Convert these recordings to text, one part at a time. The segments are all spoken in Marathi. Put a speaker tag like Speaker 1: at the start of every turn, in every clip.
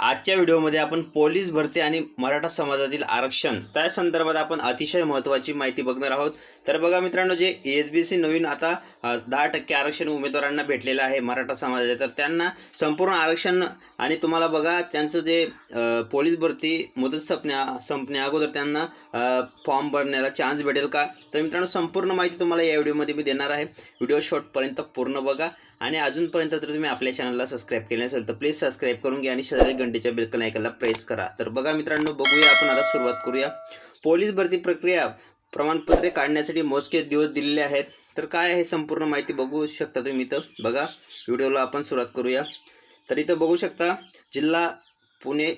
Speaker 1: आजच्या व्हिडिओमध्ये आपण पोलीस भरती आणि मराठा समाजातील आरक्षण त्या संदर्भात आपण अतिशय महत्त्वाची माहिती बघणार आहोत. तर बघा मित्रांनो जे एस बी सी नवीन आता दहा टक्के आरक्षण उमेदवारांना भेटलेलं आहे मराठा समाजाचे. तर त्यांना संपूर्ण आरक्षण आणि तुम्हाला बघा त्यांचं जे पोलीस भरती मुदत संपण्या संपण्या अगोदर त्यांना फॉर्म भरण्याला चान्स भेटेल का? तर मित्रांनो संपूर्ण माहिती तुम्हाला या व्हिडिओमध्ये मी देणार आहे. व्हिडिओ शॉर्टपर्यंत पूर्ण बघा. आणि अजूनपर्यंत जर तुम्ही आपल्या चॅनलला सबस्क्राईब केले नसेल तर प्लीज सबस्क्राईब करून घ्या आणि शेजारी घंटेच्या बिलकन ऐकायला प्रेस करा. तर बघा मित्रांनो बघूया आपण आता सुरुवात करूया. पोलीस भरती प्रक्रिया प्रमाणपत्रे काढण्यासाठी मोजके दिवस दिलेले आहेत. तर काय आहे संपूर्ण माहिती बघू शकता तुम्ही इथं. बघा व्हिडिओला आपण सुरुवात करूया. तर इथं बघू शकता जिल्हा पुणे.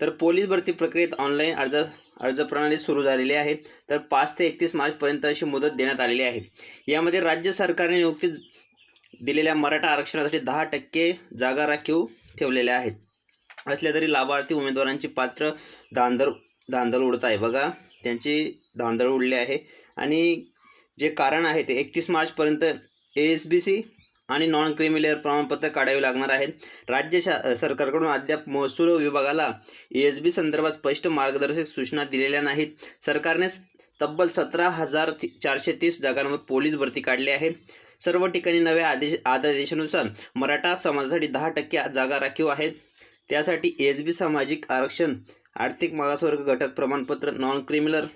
Speaker 1: तर पोलीस भरती प्रक्रियेत ऑनलाईन अर्ज अर्ज प्रणाली सुरू झालेली आहे. तर पाच ते एकतीस मार्चपर्यंत अशी मुदत देण्यात आलेली आहे. यामध्ये राज्य सरकारने नियुक्ती दिलेल्या मराठा आरक्षणासाठी दहा टक्के जागा राखीव ठेवलेल्या आहेत. असल्या तरी लाभार्थी उमेदवारांची पात्र धांदल धांदल उडत आहे. बघा त्यांची धांदळ उडली आहे. आणि जे कारण आहे ते एकतीस मार्चपर्यंत ए एस बी सी आणि नॉन क्रिमिलेअर प्रमाणपत्र काढावे लागणार आहेत राज्य शा सरकारकडून अद्याप महसूल विभागाला ए एस बी संदर्भात स्पष्ट मार्गदर्शक सूचना दिलेल्या नाहीत. सरकारने तब्बल सतरा हजार चारशे तीस जागांवर पोलीस भरती काढली आहे. सर्व ठिकाणी नव्या आदेश आदेशानुसार मराठा समाजासाठी दहा टक्के जागा राखीव आहेत. त्यासाठी एस बी सामाजिक आरक्षण आर्थिक मागासवर्ग घटक प्रमाणपत्र नॉन क्रिमिनल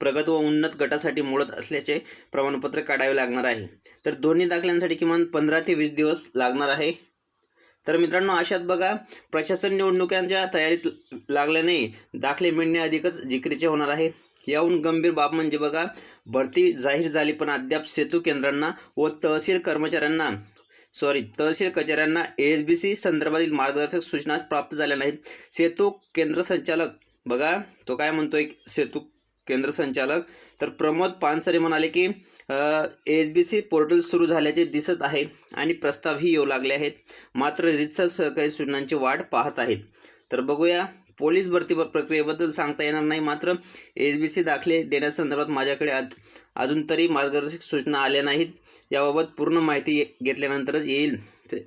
Speaker 1: प्रगत व उन्नत गटासाठी मोडत असल्याचे प्रमाणपत्र काढावे लागणार आहे. तर दोन्ही दाखल्यांसाठी किमान पंधरा ते वीस दिवस लागणार आहे. तर मित्रांनो अशात बघा प्रशासन निवडणुकांच्या तयारीत लागल्याने दाखले मिळणे अधिकच जिकरीचे होणार आहे. याहून गंभीर बाब म्हणजे बघा भरती जाहीर झाली पण अद्याप सेतू केंद्रांना व तहसील कर्मचाऱ्यांना सॉरी तहसील कचेऱ्यांना एस बी सी संदर्भातील मार्गदर्शक सूचना प्राप्त झाल्या नाहीत. सेतू केंद्र संचालक बघा तो काय म्हणतोय सेतू केंद्र संचालक तर प्रमोद पानसरे म्हणाले की एस बी सी पोर्टल सुरू झाल्याचे दिसत आहे आणि प्रस्तावही येऊ लागले आहेत. मात्र रितसर सहकारी सूचनांची वाट पाहत आहेत. तर बघूया पोलीस भरती प्रक्रियेबद्दल सांगता येणार नाही. मात्र एस बी सी दाखले देण्यासंदर्भात माझ्याकडे आज अजून तरी मार्गदर्शक सूचना आल्या नाहीत. याबाबत पूर्ण माहिती ये- घेतल्यानंतरच येईल.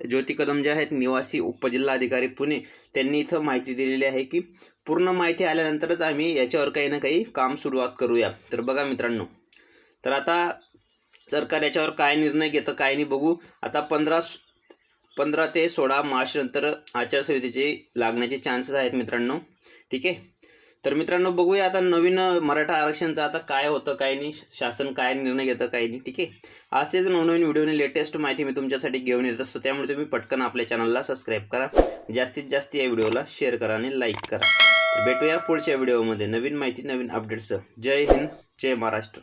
Speaker 1: ज्योती कदम जे आहेत निवासी उपजिल्हाधिकारी पुणे त्यांनी इथं माहिती दिलेली आहे की पूर्ण माहिती आल्यानंतरच आम्ही याच्यावर काही ना काही काम सुरुवात करूया. तर बघा मित्रांनो तर आता सरकार याच्यावर काय निर्णय घेतं काय नाही बघू. आता पंधरा पंधरा ते सोळा मार्चनंतर आचारसंहितेचे लागण्याचे चान्सेस आहेत मित्रांनो. ठीक आहे? तर मित्रांनो बघूया आता नवीन मराठा आरक्षणचं आता काय होतं काय नाही शासन काय निर्णय घेतं काय नाही ठीक आहे? असेच नवनवीन व्हिडिओने लेटेस्ट माहिती मी तुमच्यासाठी घेऊन येत असतो. त्यामुळे तुम्ही पटकन आपल्या चॅनलला सबस्क्राईब करा. जास्तीत जास्त या व्हिडिओला शेअर करा आणि लाईक करा. भेटूया पुढच्या व्हिडिओमध्ये. नवीन माहिती नवीन अपडेट्स जय हिंद जय महाराष्ट्र.